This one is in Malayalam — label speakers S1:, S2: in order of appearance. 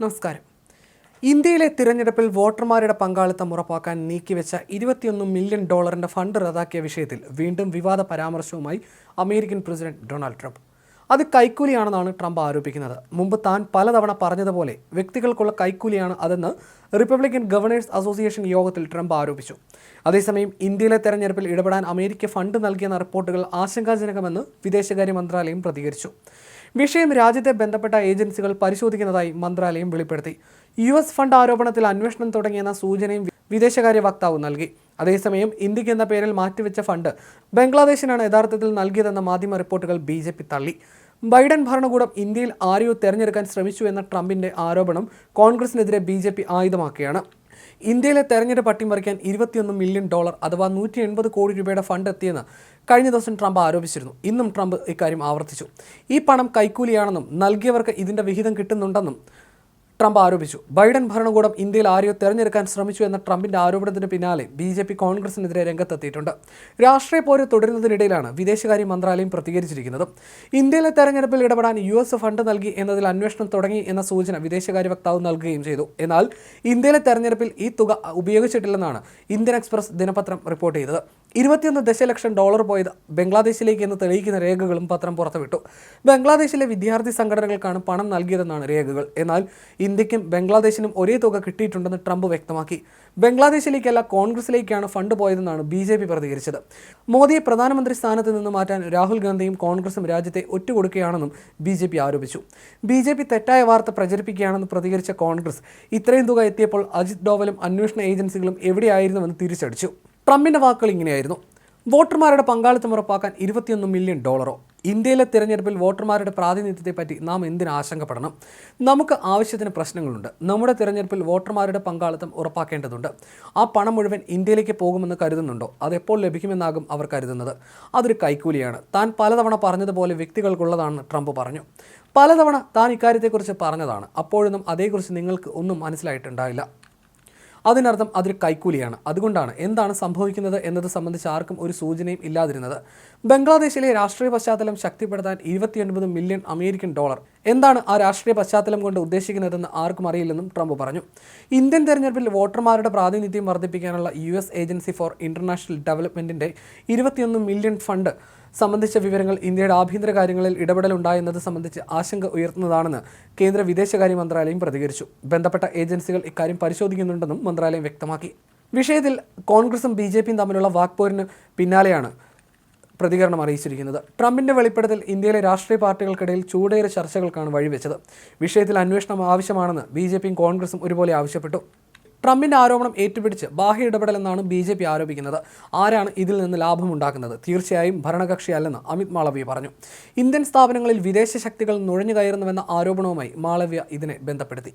S1: നമസ്കാരം. ഇന്ത്യയിലെ തിരഞ്ഞെടുപ്പിൽ വോട്ടർമാരുടെ പങ്കാളിത്തം ഉറപ്പാക്കാൻ നീക്കിവെച്ച ഇരുപത്തിയൊന്ന് മില്യൺ ഡോളറിന്റെ ഫണ്ട് റദ്ദാക്കിയ വിഷയത്തിൽ വീണ്ടും വിവാദ പരാമർശവുമായി അമേരിക്കൻ പ്രസിഡന്റ് ഡൊണാൾഡ് ട്രംപ്. അത് കൈക്കൂലിയാണെന്നാണ് ട്രംപ് ആരോപിക്കുന്നത്. മുമ്പ് താൻ പലതവണ പറഞ്ഞതുപോലെ വ്യക്തികൾക്കുള്ള കൈക്കൂലിയാണ് അതെന്ന് റിപ്പബ്ലിക്കൻ ഗവർണേഴ്സ് അസോസിയേഷൻ യോഗത്തിൽ ട്രംപ് ആരോപിച്ചു. അതേസമയം ഇന്ത്യയിലെ തെരഞ്ഞെടുപ്പിൽ ഇടപെടാൻ അമേരിക്ക ഫണ്ട് നൽകിയെന്ന റിപ്പോർട്ടുകൾ ആശങ്കാജനകമെന്ന് വിദേശകാര്യ മന്ത്രാലയം പ്രതികരിച്ചു. വിഷയം രാജ്യത്തെ ബന്ധപ്പെട്ട ഏജൻസികൾ പരിശോധിക്കുന്നതായി മന്ത്രാലയം വെളിപ്പെടുത്തി. യു എസ് ഫണ്ട് ആരോപണത്തിൽ അന്വേഷണം തുടങ്ങിയെന്ന സൂചനയും വിദേശകാര്യ വക്താവ് നൽകി. അതേസമയം ഇന്ത്യയ്ക്ക് എന്ന പേരിൽ മാറ്റിവെച്ച ഫണ്ട് ബംഗ്ലാദേശിനാണ് യഥാർത്ഥത്തിൽ നൽകിയതെന്ന മാധ്യമ റിപ്പോർട്ടുകൾ ബി തള്ളി. ബൈഡൻ ഭരണകൂടം ഇന്ത്യയിൽ ആരെയോ തെരഞ്ഞെടുക്കാൻ ശ്രമിച്ചു എന്ന ട്രംപിന്റെ ആരോപണം കോൺഗ്രസിനെതിരെ ബി ആയുധമാക്കുകയാണ്. ഇന്ത്യയിലെ തെരഞ്ഞെടുപ്പ് അട്ടിമറിക്കാൻ ഇരുപത്തിയൊന്ന് മില്യൺ ഡോളർ അഥവാ നൂറ്റി എൺപത് കോടി രൂപയുടെ ഫണ്ട് എത്തിയെന്ന് കഴിഞ്ഞ ദിവസം ട്രംപ് ആരോപിച്ചിരുന്നു. ഇന്നും ട്രംപ് ഇക്കാര്യം ആവർത്തിച്ചു. ഈ പണം കൈക്കൂലിയാണെന്നും നൽകിയവർക്ക് ഇതിന്റെ വിഹിതം കിട്ടുന്നുണ്ടെന്നും ട്രംപ് ആരോപിച്ചു. ബൈഡൻ ഭരണകൂടം ഇന്ത്യയിൽ ആരെയോ തെരഞ്ഞെടുക്കാൻ ശ്രമിച്ചു എന്ന ട്രംപിന്റെ ആരോപണത്തിന് പിന്നാലെ ബി ജെ പി കോൺഗ്രസിനെതിരെ രംഗത്തെത്തിയിട്ടുണ്ട്. രാഷ്ട്രീയ പോര് തുടരുന്നതിനിടയിലാണ് വിദേശകാര്യ മന്ത്രാലയം പ്രതികരിച്ചിരിക്കുന്നത്. ഇന്ത്യയിലെ തെരഞ്ഞെടുപ്പിൽ ഇടപെടാൻ യു എസ് ഫണ്ട് നൽകി എന്നതിൽ അന്വേഷണം തുടങ്ങി എന്ന സൂചന വിദേശകാര്യ വക്താവ് നൽകുകയും ചെയ്തു. എന്നാൽ ഇന്ത്യയിലെ തെരഞ്ഞെടുപ്പിൽ ഈ തുക ഉപയോഗിച്ചിട്ടില്ലെന്നാണ് ഇന്ത്യൻ എക്സ്പ്രസ് ദിനപത്രം റിപ്പോർട്ട് ചെയ്തത്. ഇരുപത്തിയൊന്ന് ദശലക്ഷം ഡോളർ പോയത് ബംഗ്ലാദേശിലേക്ക് എന്ന് തെളിയിക്കുന്ന രേഖകളും പത്രം പുറത്തുവിട്ടു. ബംഗ്ലാദേശിലെ വിദ്യാർത്ഥി സംഘടനകൾക്കാണ് പണം നൽകിയതെന്നാണ് രേഖകൾ. എന്നാൽ ഇന്ത്യക്കും ബംഗ്ലാദേശിനും ഒരേ തുക കിട്ടിയിട്ടുണ്ടെന്ന് ട്രംപ് വ്യക്തമാക്കി. ബംഗ്ലാദേശിലേക്കല്ല കോൺഗ്രസിലേക്കാണ് ഫണ്ട് പോയതെന്നാണ് ബി ജെ പി പ്രതികരിച്ചത്. മോദിയെ പ്രധാനമന്ത്രി സ്ഥാനത്ത് നിന്ന് മാറ്റാൻ രാഹുൽ ഗാന്ധിയും കോൺഗ്രസും രാജ്യത്തെ ഒറ്റുകൊടുക്കുകയാണെന്നും ബി ജെ പി ആരോപിച്ചു. ബി ജെ പി തെറ്റായ വാർത്ത പ്രചരിപ്പിക്കുകയാണെന്ന് പ്രതികരിച്ച കോൺഗ്രസ് ഇത്രയും തുക എത്തിയപ്പോൾ അജിത് ഡോവലും അന്വേഷണ ഏജൻസികളും എവിടെയായിരുന്നുവെന്ന് തിരിച്ചടിച്ചു. ട്രംപിന്റെ വാക്കുകൾ ഇങ്ങനെയായിരുന്നു. വോട്ടർമാരുടെ പങ്കാളിത്തം ഉറപ്പാക്കാൻ ഇരുപത്തിയൊന്ന് മില്യൺ ഡോളറോ. ഇന്ത്യയിലെ തിരഞ്ഞെടുപ്പിൽ വോട്ടർമാരുടെ പ്രാതിനിധ്യത്തെപ്പറ്റി നാം എന്തിന് ആശങ്കപ്പെടണം? നമുക്ക് ആവശ്യത്തിന് പ്രശ്നങ്ങളുണ്ട്. നമ്മുടെ തിരഞ്ഞെടുപ്പിൽ വോട്ടർമാരുടെ പങ്കാളിത്തം ഉറപ്പാക്കേണ്ടതുണ്ട്. ആ പണം മുഴുവൻ ഇന്ത്യയിലേക്ക് പോകുമെന്ന് കരുതുന്നുണ്ടോ? അതെപ്പോൾ ലഭിക്കുമെന്നാകും അവർ കരുതുന്നത്. അതൊരു കൈക്കൂലിയാണ്. താൻ പലതവണ പറഞ്ഞതുപോലെ വ്യക്തികൾക്കുള്ളതാണെന്ന് ട്രംപ് പറഞ്ഞു. പലതവണ താൻ ഇക്കാര്യത്തെക്കുറിച്ച് പറഞ്ഞതാണ്. അപ്പോഴൊന്നും അതേക്കുറിച്ച് നിങ്ങൾക്ക് ഒന്നും മനസ്സിലായിട്ടുണ്ടാവില്ല അതിനർത്ഥം അതൊരു കൈക്കൂലിയാണ്. അതുകൊണ്ടാണ് എന്താണ് സംഭവിക്കുന്നത് എന്നത് സംബന്ധിച്ച് ആർക്കും ഒരു സൂചനയും ഇല്ലാതിരുന്നത്. ബംഗ്ലാദേശിലെ രാഷ്ട്രീയ പശ്ചാത്തലം ശക്തിപ്പെടുത്താൻ ഇരുപത്തിയൊൻപത് മില്യൺ അമേരിക്കൻ ഡോളർ എന്താണ് ആ രാഷ്ട്രീയ പശ്ചാത്തലം കൊണ്ട് ഉദ്ദേശിക്കുന്നതെന്ന് ആർക്കും അറിയില്ലെന്നും ട്രംപ് പറഞ്ഞു. ഇന്ത്യൻ തെരഞ്ഞെടുപ്പിൽ വോട്ടർമാരുടെ പ്രാതിനിധ്യം വർദ്ധിപ്പിക്കാനുള്ള U S agency for international ഡെവലപ്മെന്റിന്റെ ഇരുപത്തിയൊന്ന് മില്യൺ ഫണ്ട് സംബന്ധിച്ച വിവരങ്ങൾ ഇന്ത്യയുടെ ആഭ്യന്തര കാര്യങ്ങളിൽ ഇടപെടലുണ്ടായെന്നത് സംബന്ധിച്ച് ആശങ്ക ഉയർത്തുന്നതാണെന്ന് കേന്ദ്ര വിദേശകാര്യ മന്ത്രാലയം പ്രതികരിച്ചു. ബന്ധപ്പെട്ട ഏജൻസികൾ ഇക്കാര്യം പരിശോധിക്കുന്നുണ്ടെന്നും മന്ത്രാലയം വ്യക്തമാക്കി. വിഷയത്തിൽ കോൺഗ്രസും ബി ജെ പിയും തമ്മിലുള്ള വാക്പോരിന് പിന്നാലെയാണ് പ്രതികരണം അറിയിച്ചിരിക്കുന്നത്. ട്രംപിന്റെ വെളിപ്പെടുത്തൽ ഇന്ത്യയിലെ രാഷ്ട്രീയ പാർട്ടികൾക്കിടയിൽ ചൂടേറെ ചർച്ചകൾക്കാണ് വഴിവെച്ചത്. വിഷയത്തിൽ അന്വേഷണം ആവശ്യമാണെന്ന് ബി ജെ പിയും കോൺഗ്രസും ഒരുപോലെ ആവശ്യപ്പെട്ടു. ട്രംപിന്റെ ആരോപണം ഏറ്റുപിടിച്ച് ബാഹ്യ ഇടപെടലെന്നാണ് ബി ജെ പി ആരോപിക്കുന്നത്. ആരാണ് ഇതിൽ നിന്ന് ലാഭമുണ്ടാക്കുന്നത് തീർച്ചയായും ഭരണകക്ഷിയല്ലെന്ന് അമിത് മാളവ്യ പറഞ്ഞു. ഇന്ത്യൻ സ്ഥാപനങ്ങളിൽ വിദേശ ശക്തികൾ നുഴഞ്ഞു കയറുന്നുവെന്ന ആരോപണവുമായി മാളവ്യ ഇതിനെ ബന്ധപ്പെടുത്തി.